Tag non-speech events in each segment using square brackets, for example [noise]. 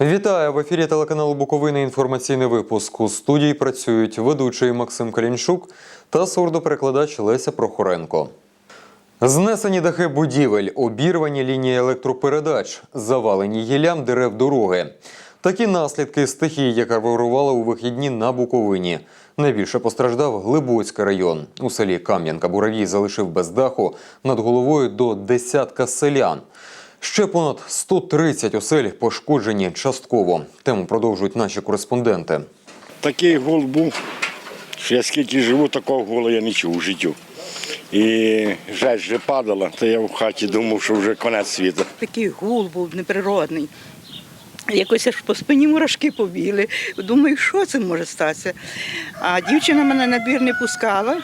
Вітаю в ефірі телеканалу Буковина. Інформаційний випуск. У студії працюють ведучий Максим Калінчук та сурдоперекладач Леся Прохоренко. Знесені дахи будівель, обірвані лінії електропередач, завалені гіллям дерев дороги. Такі наслідки стихії, яка вирувала у вихідні на Буковині. Найбільше постраждав Глибоцький район. У селі Кам'янка-Буравій залишив без даху над головою до десятка селян. Ще понад 130 осель пошкоджені частково. Тему продовжують наші кореспонденти. Такий гол був, що я скільки живу, такого голу я не чув у життю. І жаль, вже падала, то я в хаті думав, що вже кінець світу. Такий гул був неприродний. Якось аж по спині мурашки побігли. Думаю, що це може статися. А дівчина мене на двір не пускала.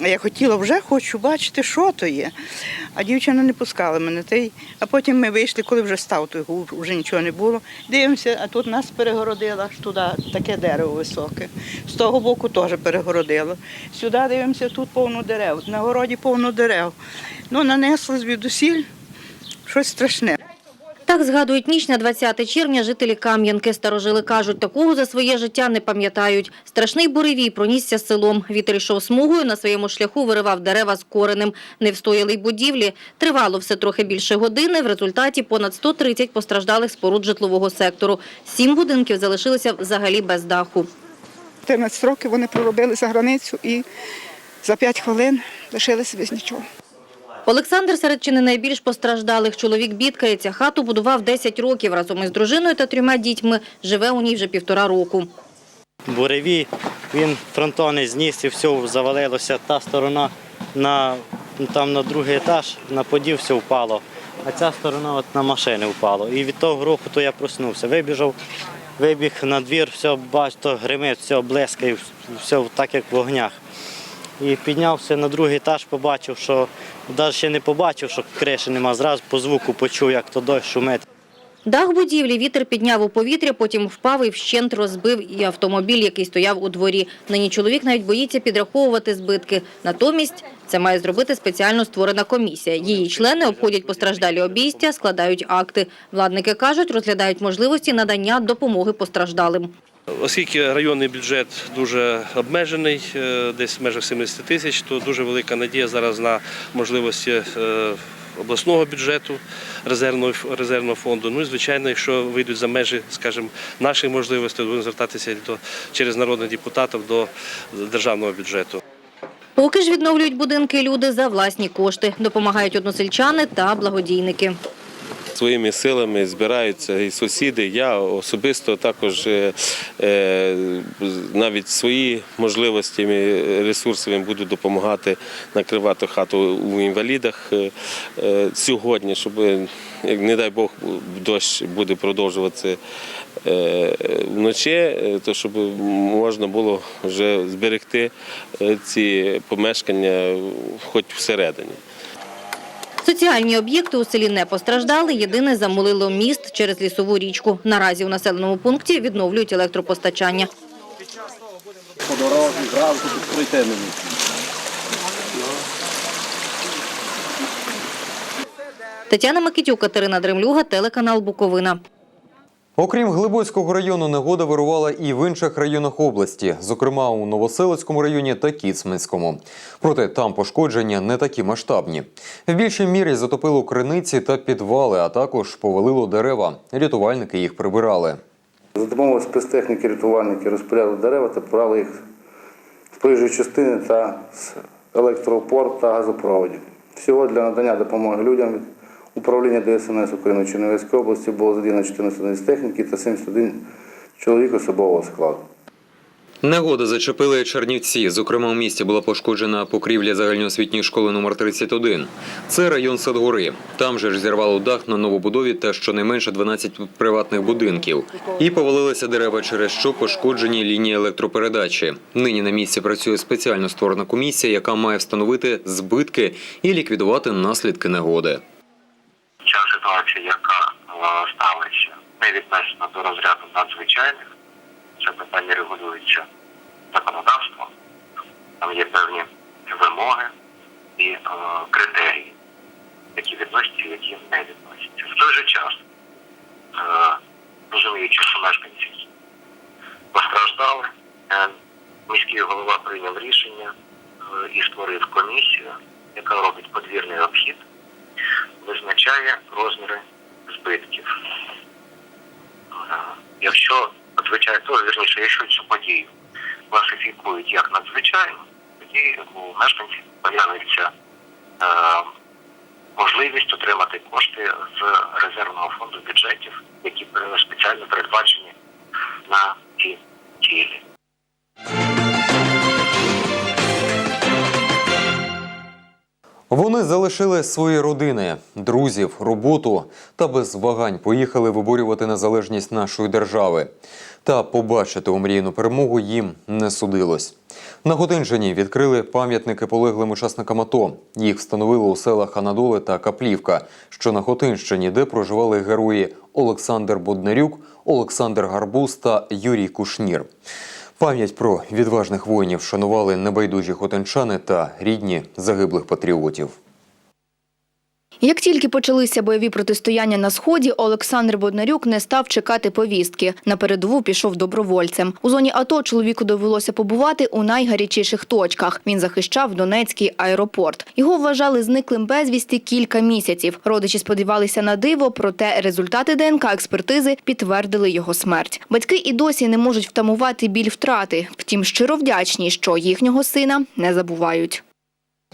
Я хотіла вже хочу бачити, що то є. А дівчина не пускала мене. Й- А потім ми вийшли, коли вже став гул, вже нічого не було. Дивимося, а тут нас перегородило туди таке дерево високе. З того боку теж перегородило. Сюди дивимося, тут повно дерев. На городі повно дерев. Ну, нанесло звідусіль щось страшне. Так згадують ніч на 20 червня жителі Кам'янки. Старожили кажуть, такого за своє життя не пам'ятають. Страшний буревій пронісся селом. Вітер йшов смугою, на своєму шляху виривав дерева з коренем. Не встояли й будівлі. Тривало все трохи більше години. В результаті понад 130 постраждалих споруд житлового сектору. Сім будинків залишилися взагалі без даху. 14 років вони проробили за границю і за 5 хвилин лишилися без нічого. Олександр серед чи не найбільш постраждалих. Чоловік бідкається. Хату будував 10 років. Разом із дружиною та трьома дітьми живе у ній вже півтора року. буревій, він фронтони зніс і все завалилося. Та сторона на, там на другий етаж, на подів все впало, а ця сторона от на машини впало. І від того грохоту я проснувся. Вибіжав, вибіг на двір, все бачу, гримить, все блискає, все так як в вогнях. І піднявся на другий етаж, побачив, що навіть ще не побачив, що криші нема. Зразу по звуку почув, як то дощ шумить. Дах будівлі вітер підняв у повітря, потім впав і вщент розбив і автомобіль, який стояв у дворі. Нині чоловік навіть боїться підраховувати збитки. Натомість це має зробити спеціально створена комісія. Її члени обходять постраждалі обійстя, складають акти. Владники кажуть, розглядають можливості надання допомоги постраждалим. Оскільки районний бюджет дуже обмежений, е, десь в межах 70 тисяч, то дуже велика надія зараз на можливості е, обласного бюджету, резервного, фонду. Ну і звичайно, якщо вийдуть за межі, скажімо, наших можливостей, будемо звертатися через народних депутатів до державного бюджету. Поки ж відновлюють будинки люди за власні кошти. Допомагають односельчани та благодійники. Своїми силами збираються і сусіди. Я особисто також е, е, навіть свої можливостями ресурсами буду допомагати накривати хату у інвалідах е, е, сьогодні, щоб, не дай Бог, дощ буде продовжуватися е, вночі, е, то щоб можна було вже зберегти е, ці помешкання хоч всередині. Соціальні об'єкти у селі не постраждали. Єдине замолило міст через лісову річку. Наразі у населеному пункті відновлюють електропостачання. по дорозі, зразу тут пройти не. Тетяна Микитюк, Катерина Дремлюга, телеканал Буковина. Окрім Глибоцького району, негода вирувала і в інших районах області, зокрема у Новоселицькому районі та Кіцманському. Проте там пошкодження не такі масштабні. В більшій мірі затопило криниці та підвали, а також повалило дерева. Рятувальники їх прибирали. За допомогою спецтехніки рятувальники розпиляли дерева та брали їх з проїжджої частини та з електроопор та газопроводів. Всього для надання допомоги людям управління ДСНС України Чернівецької області було задіяно 14 одиниць техніки та 71 чоловік особового складу. Негода зачепили Чернівці. Зокрема, у місті була пошкоджена покрівля загальноосвітньої школи номер 31. Це район Садгори. Там же ж зірвало дах на новобудові та щонайменше 12 приватних будинків. І повалилися дерева, через що пошкоджені лінії електропередачі. Нині на місці працює спеціально створена комісія, яка має встановити збитки і ліквідувати наслідки негоди. Ця ситуація, яка е, сталася, не віднесена до розряду надзвичайних. Це питання регулюється законодавством. Там є певні вимоги і е, критерії, які відносяться, які не відносяться. В той же час е, розуміючи, що мешканці постраждали, міський голова прийняв рішення і створив комісію, яка робить подвірний обхід, визначає розміри збитків. Е, Якщо звичайно, то вірніше, якщо цю подію класифікують як надзвичайну, тоді у мешканців появиться е, можливість отримати кошти з резервного фонду бюджетів, які спеціально передбачені на ці цілі. Вони залишили свої родини, друзів, роботу та без вагань поїхали виборювати незалежність нашої держави. Та побачити омріяну перемогу їм не судилось. На Хотинжині відкрили пам'ятники полеглим учасникам АТО. Їх встановили у селах Анадоли та Каплівка, що на Хотинщині, де проживали герої Олександр Боднарюк, Олександр Гарбуз та Юрій Кушнір. Пам'ять про відважних воїнів шанували небайдужі хотинчани та рідні загиблих патріотів. Як тільки почалися бойові протистояння на сході, Олександр Боднарюк не став чекати повістки. На передову пішов добровольцем. У зоні АТО чоловіку довелося побувати у найгарячіших точках. Він захищав Донецький аеропорт. Його вважали зниклим безвісті кілька місяців. Родичі сподівалися на диво, проте результати ДНК експертизи підтвердили його смерть. Батьки і досі не можуть втамувати біль втрати. Втім, щиро вдячні, що їхнього сина не забувають.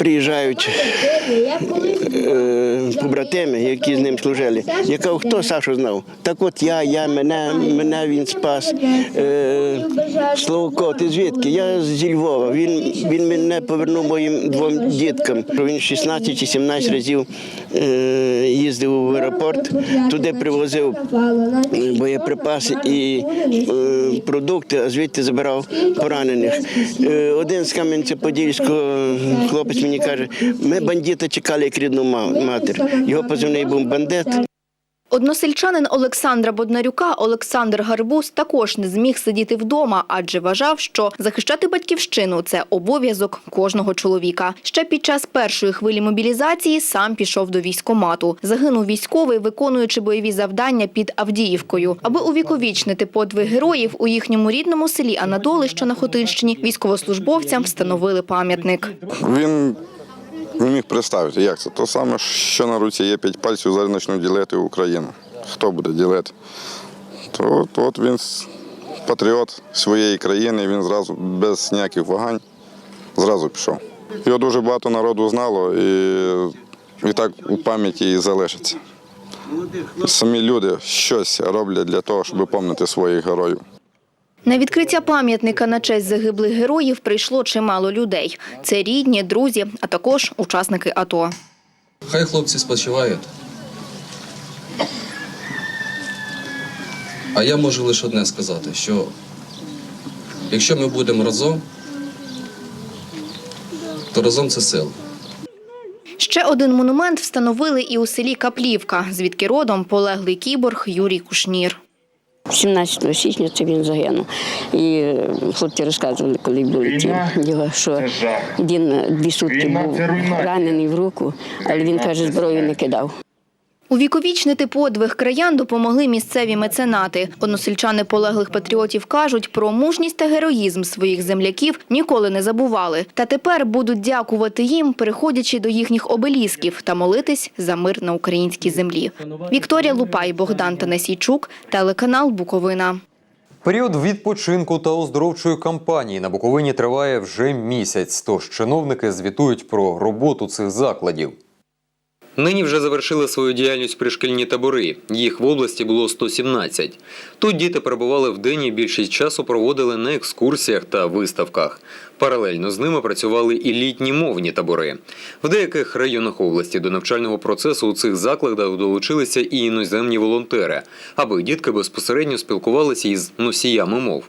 Приїжджають е, побратими, які з ним служили. Я кажу, хто Сашу знав? Так от я, я, мене, мене він спас. Е, Славко, ти звідки? Я зі Львова. Він, він мене повернув моїм двом діткам. Він 16 чи 17 разів е, їздив в аеропорт, туди привозив е, боєприпаси і е, продукти, а звідти забирав поранених. Е, один з Кам'янця-Подільського хлопець мені каже, ми бандита чекали як рідну матір. Його позивний був бандит. Односельчанин Олександра Боднарюка Олександр Гарбуз також не зміг сидіти вдома, адже вважав, що захищати батьківщину це обов'язок кожного чоловіка. Ще під час першої хвилі мобілізації сам пішов до військомату. Загинув військовий, виконуючи бойові завдання під Авдіївкою. Аби увіковічнити подвиг героїв у їхньому рідному селі Анадоли, що на Хотинщині, військовослужбовцям встановили пам'ятник. Він не міг представити, як це. То саме, що на руці є п'ять пальців, зараз почнуть ділити Україну. Хто буде ділити? То от, от він патріот своєї країни, він зразу без ніяких вагань зразу пішов. Його дуже багато народу знало і, і так у пам'яті і залишиться. Самі люди щось роблять для того, щоб пам'ятати своїх героїв. На відкриття пам'ятника на честь загиблих героїв прийшло чимало людей. Це рідні, друзі, а також учасники АТО. Хай хлопці спочивають. А я можу лише одне сказати, що якщо ми будемо разом, то разом це сила. Ще один монумент встановили і у селі Каплівка, звідки родом полеглий кіборг Юрій Кушнір. 17 січня це він загинув. І е, хлопці розказували, коли були ті його, [laughs] що він е, дві сутки був ранений в руку, але він каже, зброю не кидав. Увіковічнити подвиг краян допомогли місцеві меценати. Односельчани полеглих патріотів кажуть, про мужність та героїзм своїх земляків ніколи не забували. Та тепер будуть дякувати їм, переходячи до їхніх обелісків та молитись за мир на українській землі. Вікторія Лупай, Богдан Танасійчук, телеканал Буковина. Період відпочинку та оздоровчої кампанії на Буковині триває вже місяць, тож чиновники звітують про роботу цих закладів. Нині вже завершили свою діяльність пришкільні табори. Їх в області було 117. Тут діти перебували в день і більшість часу проводили на екскурсіях та виставках. Паралельно з ними працювали і літні мовні табори. В деяких районах області до навчального процесу у цих закладах долучилися і іноземні волонтери, аби дітки безпосередньо спілкувалися із носіями мов.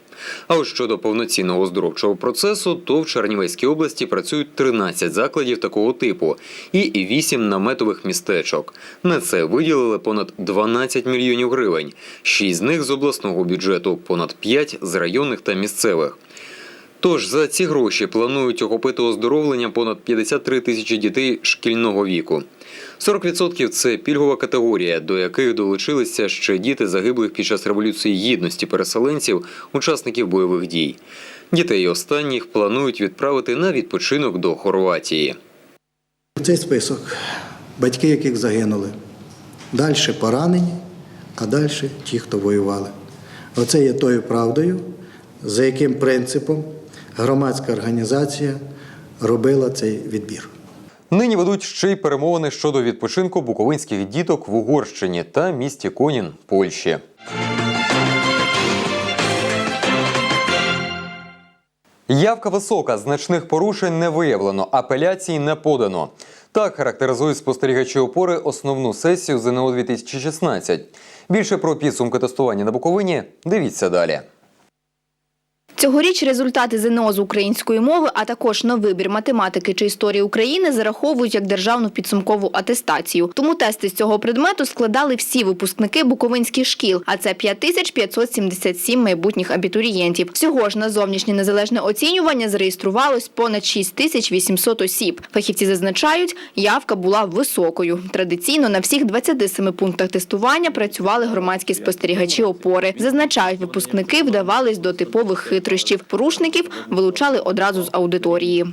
А ось щодо повноцінного оздоровчого процесу, то в Чернівецькій області працюють 13 закладів такого типу і 8 наметових містечок. На це виділили понад 12 мільйонів гривень. 6 з них з обласного бюджету, понад 5 з районних та місцевих. Тож за ці гроші планують охопити оздоровлення понад 53 тисячі дітей шкільного віку. 40% – це пільгова категорія, до яких долучилися ще діти загиблих під час революції гідності переселенців, учасників бойових дій. Дітей останніх планують відправити на відпочинок до Хорватії. Цей список батьки, яких загинули. Далі поранені, а далі ті, хто воювали. Оце є тою правдою, за яким принципом громадська організація робила цей відбір. Нині ведуть ще й перемовини щодо відпочинку буковинських діток в Угорщині та місті Конін, Польщі. Явка висока, значних порушень не виявлено, апеляцій не подано. Так характеризують спостерігачі опори основну сесію ЗНО 2016. Більше про підсумки тестування на Буковині дивіться далі. Цьогоріч результати ЗНО з української мови, а також на вибір математики чи історії України зараховують як державну підсумкову атестацію. Тому тести з цього предмету складали всі випускники буковинських шкіл, а це 5577 майбутніх абітурієнтів. Всього ж на зовнішнє незалежне оцінювання зареєструвалось понад 6800 осіб. Фахівці зазначають, явка була високою. Традиційно на всіх 27 пунктах тестування працювали громадські спостерігачі опори. Зазначають, випускники вдавались до типових хитрощів. Порушників вилучали одразу з аудиторії.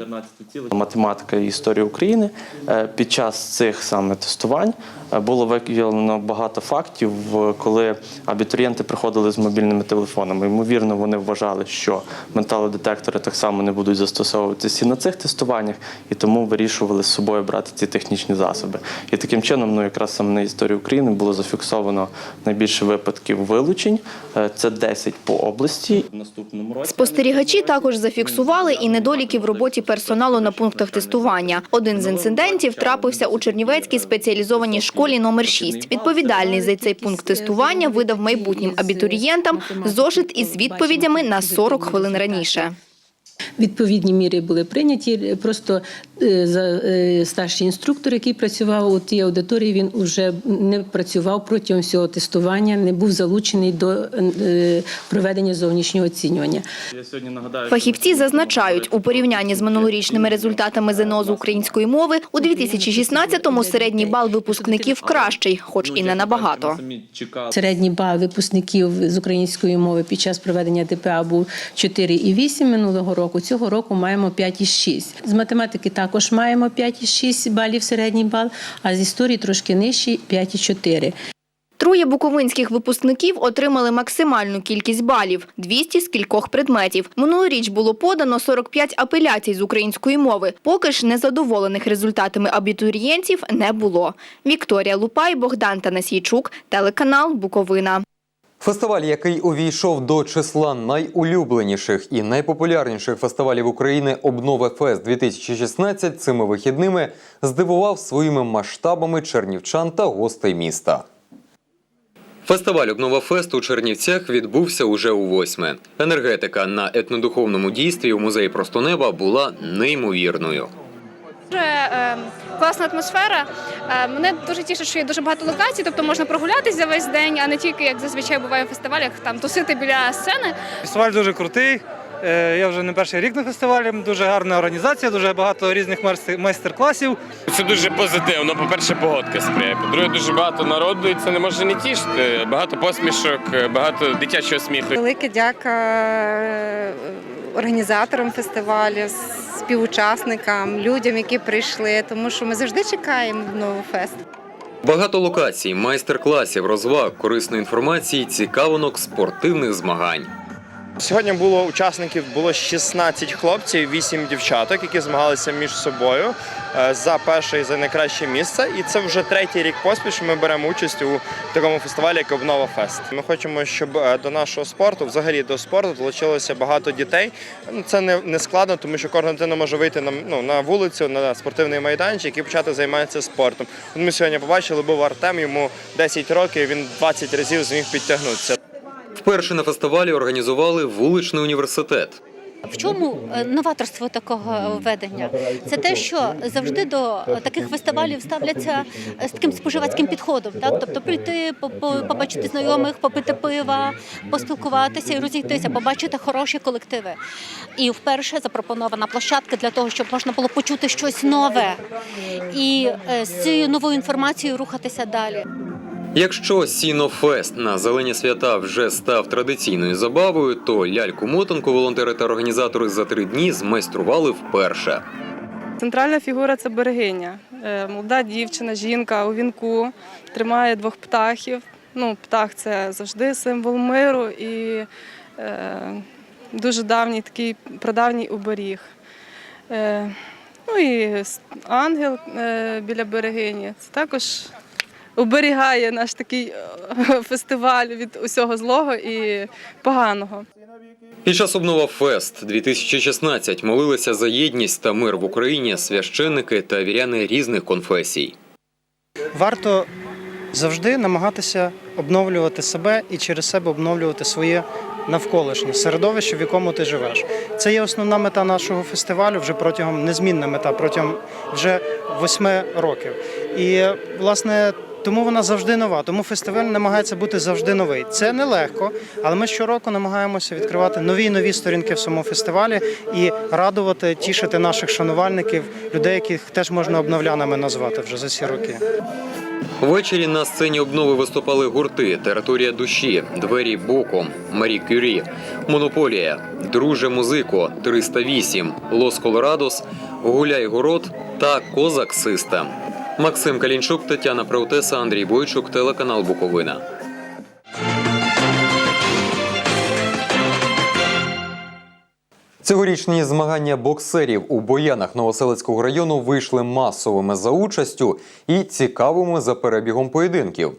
математика і історія України. Е, Під час цих саме тестувань було виявлено багато фактів, коли абітурієнти приходили з мобільними телефонами. Ймовірно, вони вважали, що металодетектори так само не будуть застосовуватися і на цих тестуваннях, і тому вирішували з собою брати ці технічні засоби. І таким чином, ну якраз саме на історії України було зафіксовано найбільше випадків вилучень. Е, Це 10 по області. Наступному році Спостерігачі також зафіксували і недоліки в роботі персоналу на пунктах тестування. Один з інцидентів трапився у Чернівецькій спеціалізованій школі номер 6. Відповідальний за цей пункт тестування видав майбутнім абітурієнтам зошит із відповідями на 40 хвилин раніше. Відповідні міри були прийняті. Просто е, за е, старший інструктор, який працював у тій аудиторії, він вже не працював протягом всього тестування, не був залучений до е, проведення зовнішнього оцінювання. Фахівці зазначають, у порівнянні з минулорічними результатами ЗНО з української мови у 2016-му середній бал випускників кращий, хоч і не набагато. Середній бал випускників з української мови під час проведення ДПА був 4,8 минулого року. Цього року маємо 5,6. З математики також маємо 5,6 балів середній бал, а з історії трошки нижчий 5,4. Троє буковинських випускників отримали максимальну кількість балів – 200 з кількох предметів. Минулоріч було подано 45 апеляцій з української мови. Поки ж незадоволених результатами абітурієнтів не було. Вікторія Лупай, Богдан Танасійчук, телеканал Буковина. Фестиваль, який увійшов до числа найулюбленіших і найпопулярніших фестивалів України Обнове Фест 2016 цими вихідними здивував своїми масштабами чернівчан та гостей міста. Фестиваль Обнова Фест у Чернівцях відбувся уже у восьме. Енергетика на етнодуховному дійстві у музеї Просто неба була неймовірною. Дуже е, класна атмосфера. Е, мене дуже тішить, що є дуже багато локацій, тобто можна прогулятися за весь день, а не тільки як зазвичай буває в фестивалях, там тусити біля сцени. Фестиваль дуже крутий. Е, Я вже не перший рік на фестивалі. Дуже гарна організація, дуже багато різних майстер- майстер-класів. Це дуже позитивно. По-перше, погодка сприяє. По-друге, дуже багато народу, і це не може не тішити. Багато посмішок, багато дитячого сміху. Велика дяка е, організаторам фестивалю, співучасникам, людям, які прийшли, тому що ми завжди чекаємо новий фест. Багато локацій, майстер-класів, розваг, корисної інформації, цікавинок, спортивних змагань. Сьогодні було учасників було 16 хлопців, 8 дівчаток, які змагалися між собою е, за перше і за найкраще місце. І це вже третій рік поспіль, що ми беремо участь у такому фестивалі, як Обнова Фест. Ми хочемо, щоб е, до нашого спорту, взагалі до спорту, долучилося багато дітей. Ну, Це не, не складно, тому що кожна дитина може вийти на, ну, на вулицю, на спортивний майданчик і почати займатися спортом. Ми сьогодні побачили, був Артем, йому 10 років, він 20 разів зміг підтягнутися. Вперше на фестивалі організували вуличний університет. В чому е, новаторство такого ведення? Це те, що завжди до таких фестивалів ставляться е, з таким споживацьким підходом. Так? Тобто прийти, по- по- побачити знайомих, попити пива, поспілкуватися і розійтися, побачити хороші колективи. І вперше запропонована площадка для того, щоб можна було почути щось нове і е, з цією новою інформацією рухатися далі. Якщо Сінофест на зелені свята вже став традиційною забавою, то ляльку-мотанку волонтери та організатори за три дні змайстрували вперше. Центральна фігура це берегиня. Е, Молода дівчина, жінка у вінку тримає двох птахів. Ну, птах це завжди символ миру і е, дуже давній такий прадавній оберіг. Е, ну і ангел е, біля берегині. Це також оберігає наш такий е, фестиваль від усього злого і поганого. Під час обнова Фест 2016 молилися за єдність та мир в Україні священники та віряни різних конфесій. Варто завжди намагатися обновлювати себе і через себе обновлювати своє навколишнє середовище, в якому ти живеш. Це є основна мета нашого фестивалю вже протягом незмінна мета протягом вже восьми років. І власне. Тому вона завжди нова. Тому фестиваль намагається бути завжди новий. Це нелегко, але ми щороку намагаємося відкривати нові і нові сторінки в самому фестивалі і радувати, тішити наших шанувальників, людей, яких теж можна обновлянами назвати вже за ці роки. Ввечері на сцені обнови виступали гурти Територія душі, Двері боком, Марі Кюрі, Монополія, Друже музико 308, Лос Колорадос, Гуляй город та Козак Систем. Максим Калінчук, Тетяна Правтеса, Андрій Бойчук, телеканал Буковина. Цьогорічні змагання боксерів у Боянах Новоселицького району вийшли масовими за участю і цікавими за перебігом поєдинків.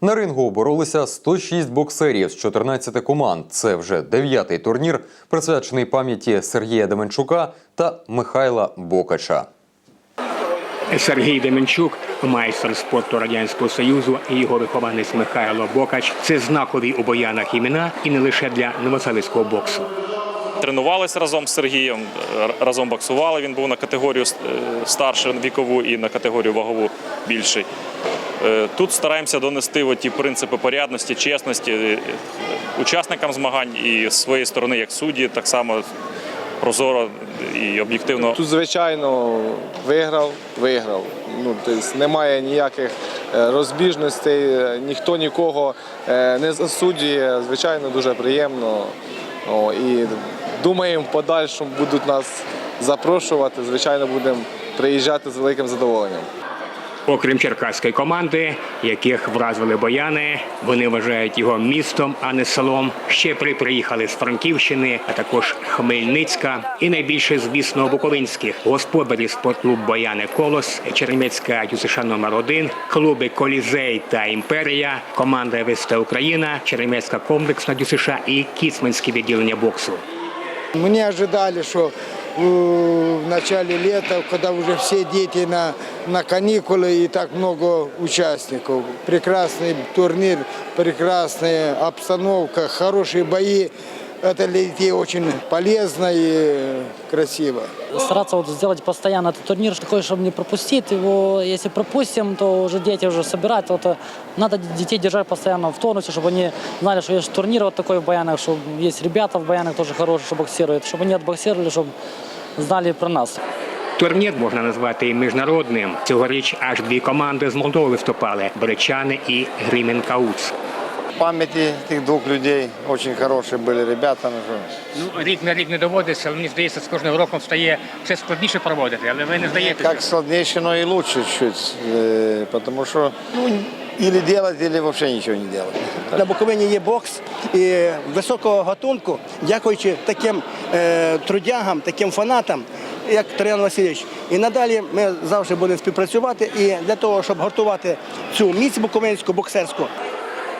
На рингу боролися 106 боксерів з 14 команд. Це вже дев'ятий турнір, присвячений пам'яті Сергія Деменчука та Михайла Бокача. Сергій Деменчук, майстер спорту Радянського Союзу, і його вихованець Михайло Бокач це знакові у боянах імена і не лише для новоселицького боксу. Тренувалися разом з Сергієм, разом боксували. Він був на категорію е, старшу вікову і на категорію вагову більший. Е, Тут стараємося донести ті принципи порядності, чесності е, учасникам змагань і своєї сторони, як судді, так само прозоро і об'єктивно. Тут, звичайно, виграв, виграв. Ну, тобто немає ніяких е, розбіжностей, ніхто нікого е, не засуджує. Звичайно, дуже приємно. О, і думаємо, в подальшому будуть нас запрошувати. Звичайно, будемо приїжджати з великим задоволенням. Окрім черкаської команди, яких вразили бояни, вони вважають його містом, а не селом. Ще при приїхали з Франківщини, а також Хмельницька, і найбільше, звісно, буковинських господарі спортклуб Бояни Колос, Чернівецька ЮСШ номер 1 клуби Колізей та Імперія, команда ВСТ Україна, Чернівецька комплексна ДЮСШ і Кіцманське відділення боксу. Ожидали, что э, в начале лета, когда уже все дети на, на каникулы и так много участников. Прекрасный турнир, прекрасная обстановка, хорошие бои Это для детей очень полезно и красиво. стараться вот сделать постоянно этот турнир такой, чтобы не пропустить его. Если пропустим, то уже дети уже собирать. Вот, э, надо детей держать постоянно в тонусе, чтобы они знали, что есть турнир вот такой в Баянах, что есть ребята в Баянах тоже хорошие, что боксируют, чтобы они отбоксировали, чтобы знали про нас. Турнір можна назвати і міжнародним. Цьогоріч аж дві команди з Молдови виступали Бречани і Гріменкауц. памяти этих двух людей очень хорошие были ребята. Ну, рік на рік не доводиться, але мені здається, з кожним роком стає все складніше проводити, але ви не здаєте. Как сложнейше, но и лучше чуть, э, потому что ну, или делать, или вообще ничего не делать. На Буковині є бокс і високого гатунку, дякуючи таким е, трудягам, таким фанатам, як Тарян Васильович. І надалі ми завжди будемо співпрацювати і для того, щоб гуртувати цю міць буковинську боксерську.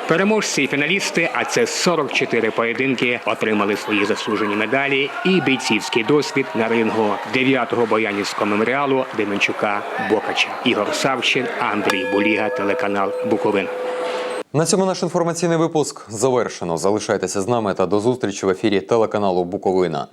Переможці і фіналісти, а це 44 поєдинки, отримали свої заслужені медалі і бійцівський досвід на рингу 9-го Боянівського меморіалу Деменчука Бокача. Ігор Савчин, Андрій Буліга, телеканал Буковин. На цьому наш інформаційний випуск завершено. Залишайтеся з нами та до зустрічі в ефірі телеканалу Буковина.